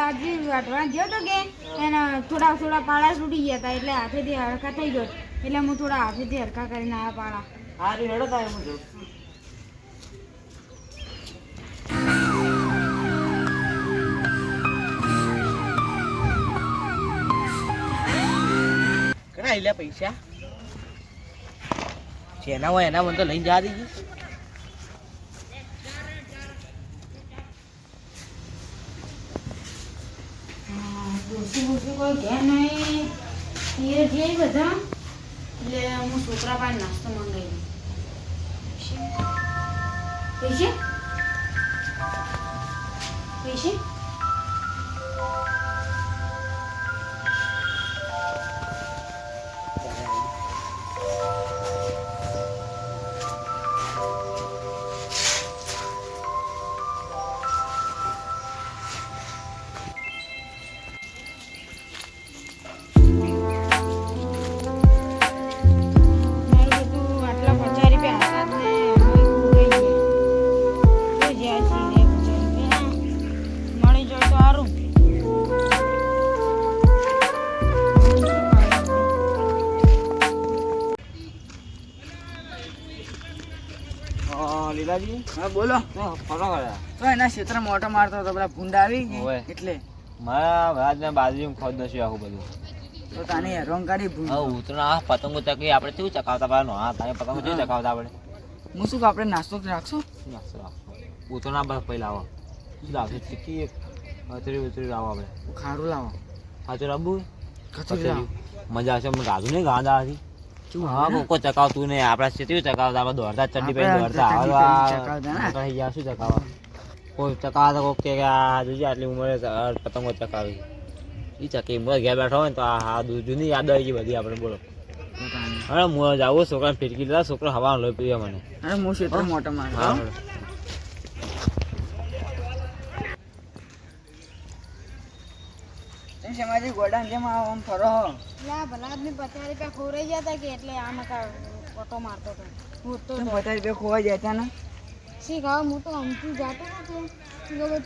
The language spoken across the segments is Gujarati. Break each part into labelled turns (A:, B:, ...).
A: બાજરી વાટવા ગયો તો કે એના થોડા થોડા પાળા તૂટી ગયા હતા એટલે હાથેથી હરખા થઈ ગયો. એટલે હું થોડા હાથેથી હરખા કરીને આ પાળા.
B: હારી હેડો તારે હું પૈસા. જેના હોય એના મને તો લઈને જવા દેજે.
A: ડોસી ભૂસી કોઈ ઘેર નહીં. એ જે બધા. એટલે હું છોકરા પાસે નાસ્તો મંગાવી પૈસે? પૈસે?
B: હા
C: બોલો.
B: ફરો
C: તો એના ક્ષેત્રમાં ઓટો મારતો હતો પેલા ભૂંડા આવી એટલે?
B: મારા રાજના બાજુ ખોદ નથી આખું બધું.
C: તો તાની હેરોંગ કાઢી ભૂંડ.
B: હા ઉતરના આ પતંગો ચકી આપણે કેવું ચકાવતા પેલા હા તારે પતંગો કેવું ચકાવતા આપણે?
C: હું શું આપણે નાસ્તો તો રાખશો?
B: ઉતરના બસ પહેલા આવો શું લાવશે ચીકી એક હતરી ઉતરી લાવો આપણે.
C: ખારું લાવો.
B: તો રબુ
C: કચરી
B: મજા આવશે મને ગાધું નહીં ગાંધા હતી. હા કોકો ચકાવતું નહીં. આપણે ચેતી ચકાવતા આપણે દોડતા ચડ્ડી પહેરી દોડતા. હવે
C: ને.
B: શું ચકાવવા? કોઈ ચકાવતા કોક કે આ જોજે આટલી ઉંમરે પતંગો ચકાવી. એ ચકી મોર ઘેર બેઠો હોય ને તો આ હા જૂની યાદ આવી ગઈ બધી આપણે બોલો. હવે હું જાવું છોકરાને ફિરકી લીધા છોકરો હવા લોહી પીવે મને.
C: અરે હું ઓટો
B: હા
C: મારતો તમે શેમાજી ગોડાને જેમ આમ ફરો હો.
A: લા ભલા આદમી પચાસ રૂપિયા ખોરાઈ ગયા હતા કે એટલે આમ કા ઓટો મારતો હતો. હું તો
C: પચાસ રૂપિયા ખોવાઈ હતા ને?
A: શી ખાવા હું તો અમથી જાતો હતો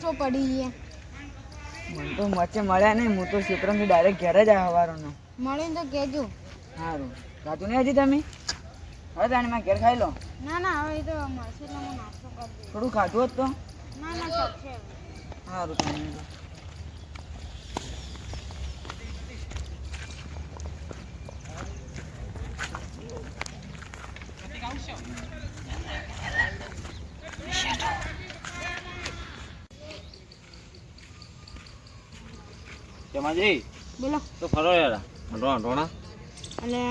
A: ચો પડી ગયા.
C: મને તો વચ્ચે મળ્યા નહીં હું તો ક્ષેત્રથી ડાયરેક્ટ ઘેર જ આવ્યો
A: મળીને તો કહેજો.
C: સારું. ખાતું નહીં હજી તમે? હવે તાણી માં ઘેર ખાઈ લો.
A: ના ના હવે તો મળશે એટલે હું નાસ્તો કરી
C: થોડું ખાધું હતું તો?
A: ના ના
C: સારું તમે.
B: તેમાં જઈ
A: બોલો.
B: તો ફરો યાર. ઢોણા ઢોણા
A: એટલે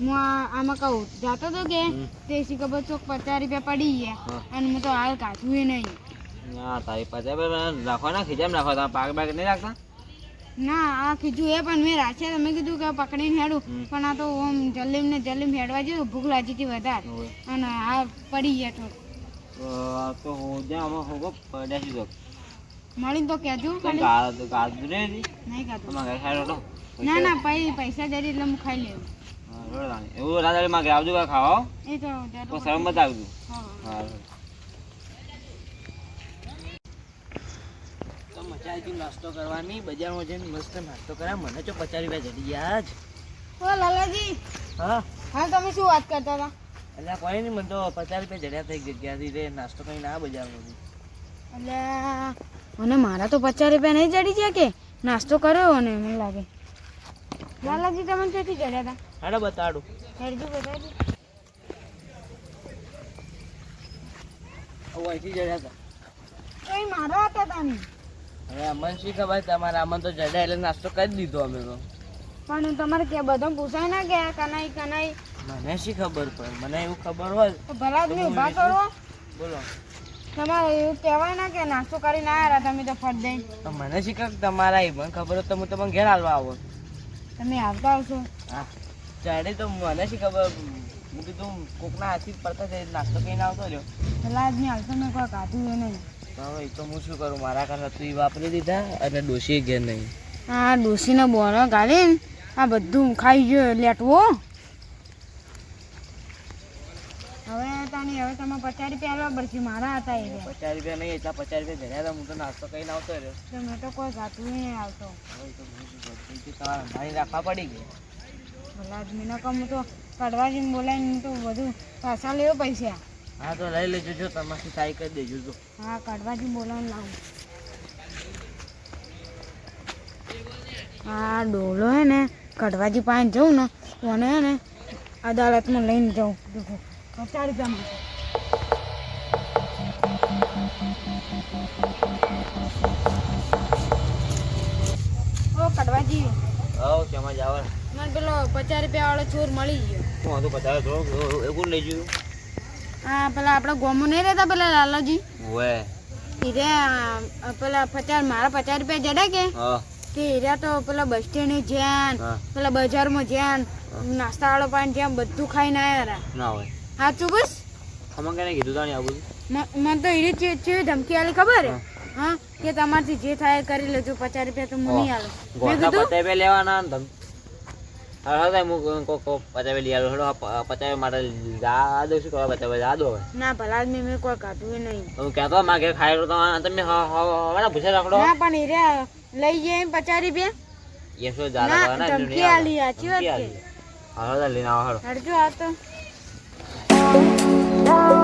A: હું આમાં કહું જાતો તો કે. તે શી ખબર ચોક પચાસ રૂપિયા પડી ગયા. અને હું તો હાલ કાચું નહીં.
B: ના તારી પાસે રાખવાના ખીજામ રાખવા તમે પાક બાક નહીં રાખતા?
A: ના આ કીધું એ પણ મેં રાખ્યા તમે કીધું કે પકડીને હેડું. પણ આ તો ઓમ જલ્દીમ ને જલ્દીમ હેડવા જેવું ભૂખ લાગી હતી વધારે. અને આ પડી ગયા તો
B: તો હું જ્યાં આમાં હોગો પડ્યા છું
A: મળીને તો કહેજો ખાલી.
B: ગા- રે
A: નહીં ખાતું
B: તમારા ખાઈ લો
A: ના ના પૈ પૈસા જરી એટલે હું ખાઈ લેવું.
B: એવું રાજા આવજો કાંઈ ખાવા
A: એ તો
B: શરમ બતાવજો
A: હા
B: હા.
C: તો મજા આવી નાસ્તો કરવાની. બજારમાં જઈને મસ્ત નાસ્તો કર્યા. મને તો પચાસ રૂપિયા જડી ગયા જ.
A: ઓ લાલાજી.
C: હા?
A: હા તમે શું વાત કરતા હતા?
C: એટલે કોઈ નહીં મને તો પચાસ રૂપિયા જડ્યા થઈ જગ્યાથી. રે નાસ્તો કરીને આ બજારમાં
A: એટલે મને મારા તો પચાસ રૂપિયા નહીં ચડી ગયા કે? નાસ્તો કર્યો અને મને લાગે. લાલાજી તમે ક્યાંથી ચડ્યા હતા?
C: હાડો બતાડું. હેરજી અહીંથી હતા.
A: એ મારા હતા તાની
C: હવે અમને શી ખબર? તમારા આમાં તો જડ્યા એટલે નાસ્તો કરી દીધો અમે તો.
A: પણ તમારે કે બધા પૂછાય ના ગયા કનાઈ કનાઈ.
C: મને શી ખબર પણ મને એવું ખબર હોય.
A: ભલા કરો. તમારે એવું કહેવાય ના કે નાસ્તો કરીને આવ્યા તમે તો ફટ દઈને
C: તો મને શી ખબર? તમારા એ પણ ખબર તો હું તમને ઘેર હાલવા આવો.
A: તમે આવતા આવશો.
C: હા. ચડે તો મને શી ખબર? હું કીધું કોકના હાથથી પડતા જાય નાસ્તો કરીને આવતો રહ્યો.
A: એટલે આજ નહીં આવશો મેં કોઈ કાઢું એ નહીં.
C: હવે એ તો હું શું કરું? મારા કરતા તું વાપરી દીધા અને ડોસી ઘેર નહીં.
A: આ ડોસીનો બોનો ગાલીને આ બધું ખાઈ ગયો લેટવો હવે તાની નહીં હવે તમે પચાસ રૂપિયા આલવા પડશે મારા હતા એ
C: પચાસ રૂપિયા નહીં એટલા પચાસ રૂપિયા ધર્યા હતા હું તો નાસ્તો કરીને આવતો રહ્યો.
A: તો મેં તો કોઈ ગાતું નહીં આવતો.
C: તમારે મારી રાખવા પડી ગઈ.
A: ભલા આદમી ના કામ તો કડવાજીને બોલાવીને તો બધું પાછા લેવો પૈસા.
C: હા તો લઈ લેજો જો તમારી સાઈ કરી દેજો તો
A: હા કડવાજી બોલાવીને લાવું. આ ડોલો હે ને કડવાજી પાસે જઉં ને મને હે ને અદાલતમાં લઈને જાઉં દેખો પચાસ ઓ કડવાજી.
B: હવ શેમાં જાવ?
A: મને પેલો પચાસ રૂપિયા વાળો ચોર મળી ગયો.
B: હું હતું પચાસ થોડું એવું લઈ જોયું
A: હા પેલા આપણા ગોમો નહીં રહેતા પેલા લાલાજી?
B: ઓએ
A: હીરે પેલા પચાસ મારા પચાસ રૂપિયા જડે કે?
B: હા.
A: કે હીરા તો પેલા બસ સ્ટેન્ડ જ્યાં પેલા બજારમાં જ્યાં નાસ્તા વાળો પાણી જ્યાં બધું ખાઈને આવ્યા
B: ના હોય.
A: સાચું બસ?
B: અમને કને કીધું તાણી આવું
A: મને તો હીરે ચે છે ધમકી આલી ખબર? હે. હા? કે તમારથી જે થાય કરી લેજો પચાસ રૂપિયા તો મને નહીં મેં કીધું?
B: પચાસ લેવાના ને તમ હા હા હું કોક કોક પચાસ લઈ આવ્યો હેડો પચાસ માટે જા દો શું કરવા પચાસ જા દો
A: ના ભલા આદમી મેં કોઈ કાઢવું નહીં.
B: હું કહેતો મારા ઘેર ખાઈ રહ્યો તો તમે હવે પૂછે રાખડો.
A: ના પણ હીરે લઈ જાય પચાસ રૂપિયા?
B: એ શું
A: ના, ધમકી આલી, વાત
B: હા હા લઈને આવો હેડો.
A: હડજો આ તો.
B: thank you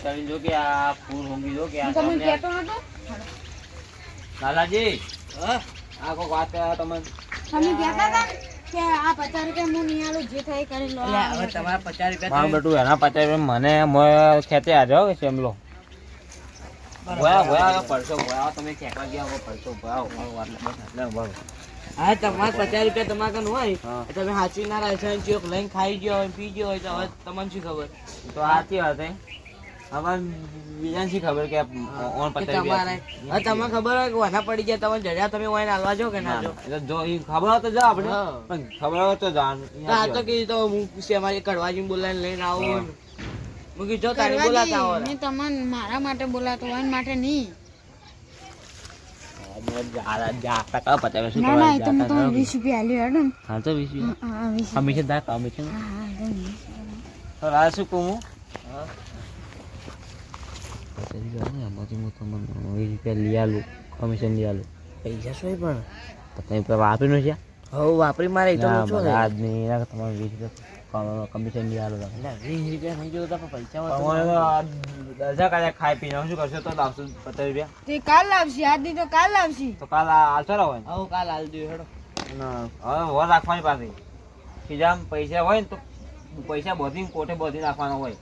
B: ભાઈ જો કે આ ફૂલ ઊંઘી જો કે આ તમને-
A: કહેતો નતો?
B: લાલાજી
C: હા
B: આ કો વાત કરે તમને.
A: તમે કહેતા હતા કે આ પચાસ રૂપિયા હું નહીં આલું જે થાય કરી લો.
C: હવે તમારા પચાસ રૂપિયા
B: મારું બેટું એના મને ખેતે આ તમે ગયા હો એટલે.
C: હા તમારે પચાસ રૂપિયા તમારા હોય. તમે સાચવી ના ચોક લઈને ખાઈ ગયો હોય પી ગયો હોય તો હવે તમને શું ખબર?
B: તો સાચી વાત બીજાને શી ખબર કે ઓન
C: તમને ખબર હોય કે વાના પડી ગયા તમે જડ્યા તમે હોય હાલવા જો કે ના જો
B: એટલે જો ઈ ખબર હોય તો જાઓ આપણે પણ ખબર હોય તો જાણ
C: આ તો કીધું તો હું પૂછે અમારી કડવાજી બોલાવીને લઈને આવો હું. કીધું જો તારી બોલાતા આવો
A: મેં તમને મારા માટે બોલાતો હોય માટે નહીં. ના ના એ તો હું તમને વીસ રૂપિયા આલ્યો હેડો ને.
B: હા તો વીસ
A: હા, હા વીસ
B: કમિશન થાય કમિશન
A: હા હા જો ને.
B: તો આ શું કહું હું
C: હા.
B: એમાંથી હું તમને વીસ રૂપિયા લઈ આલું કમિશન લઈ આલું
C: પૈસા શું પણ
B: તમે વાપરીનું છે
C: હવે વાપરી મારે તો હું
B: તમારે વીસ રૂપિયા કમિશન લઈ આલું તમે.
C: વીસ રૂપિયા નહીં જોતા પણ પૈસા
B: દર્જા કાલે ખાઈ પીને શું કરશો તો લાવશો પચાસ રૂપિયા
A: તે કાલ લાવશે આજની તો કાલ લાવશી
B: તો કાલ આ રહો
C: આવું કાલ હાલ દઉં હેડો
B: હવે વર રાખવાની પાસે ખીજામ પૈસા હોય ને તો પૈસા બધી કોઠે બધી રાખવાના હોય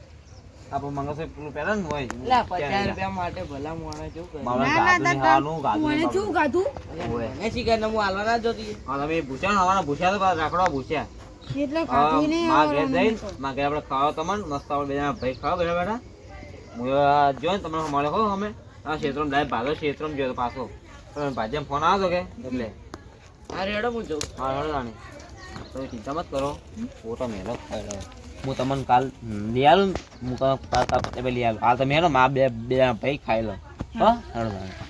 B: આપણે મંગળસૂત્ર પેલું પહેરે ને હોય.
C: એટલે પચાસ રૂપિયા માટે ભલા મોણા કેવું કરે?
A: ના, ના,
B: ગાદું
A: તા-
B: હાલનું,
A: શું ગાધું?
C: મને શીખર ને હું હાલવા ના જોતી.
B: હા, તમે ભૂસ્યા હવાના ભૂસ્યા તો પાછા રાખડો ભૂસ્યા.
A: એટલે ખાધી નહીં
B: માં ઘેર જઈને માં ઘેર આપણે ખાવા તમને મસ્ત આપણે બે ભાઈ ખાવા બેઠા બેઠા. હું જોઈને તમને મળે હો અમે. આ ક્ષેત્રમાં ડાયરેક્ટ ભાગો ક્ષેત્રમાં તો પાછો. તમે ભાજ્યા ફોન આવ્યો કે એટલે.
C: હા રેડો હું જોઉં.
B: હા રેડો રાણી. તમે ચિંતા મત કરો. ફોટો મેલો ખાઈ હું તમને કાલ લઈ આવું હું તમને કાલ કાલ પતે લઈ આલું હાલ તમે હેલો મા બે બે ભાઈ ખાઈ લો હા? તાણી.